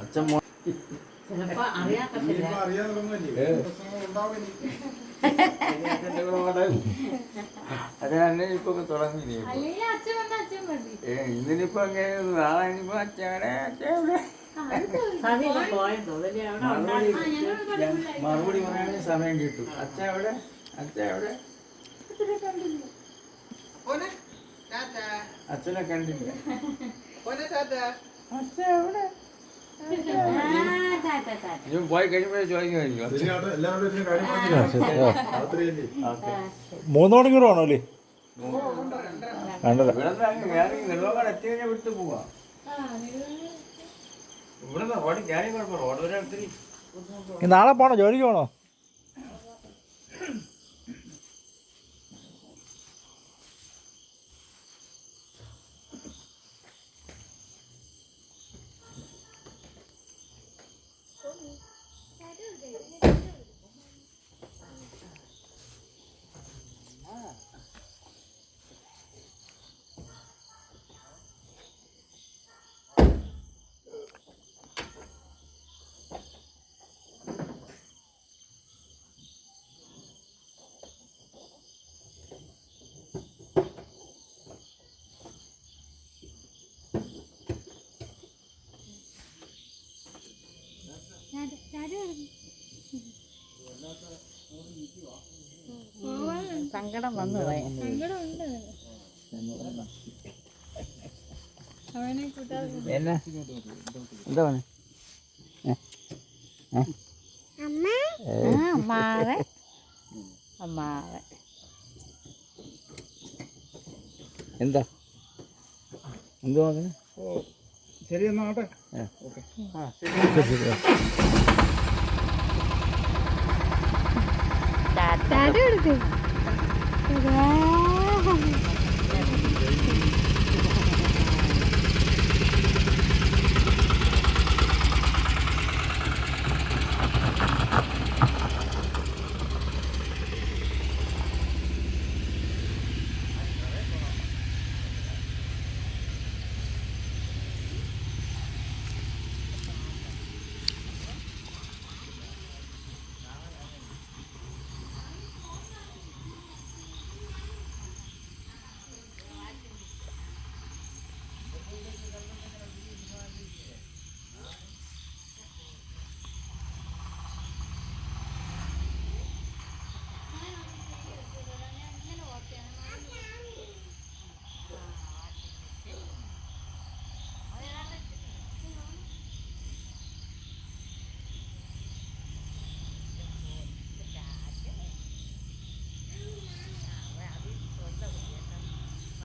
അച്ഛൻ ചിലപ്പോ ഇപ്പൊ തുടങ്ങി ഇന്നിനിപ്പോ അങ്ങനെ നാളെ ഇനിയിപ്പോ അച്ഛനെ ഉണ്ടായിരുന്നു മറുപടി പറയാൻ സമയം കിട്ടും. അച്ഛൻ എവിടെ? അച്ഛൻ എവിടെ? അച്ഛനെ കണ്ടില്ല? അച്ഛൻ എവിടെ? മൂന്ന് മണിക്കൂർ വേണോ അല്ലേ? നാളെ പോണോ? ജോലിക്ക് പോണോ? സങ്കടം വന്നു പോയി. സങ്കടമുണ്ട് അവനെ കൂട്ടാതെ എന്നാ? എന്താ പറഞ്ഞു ആ, അമ്മാവെ അമ്മാവെ എന്താ? എന്ത് പറഞ്ഞു ശരി എന്നാ ആട്ടെ ടാറ്റ ടാറ്റ Bye-bye.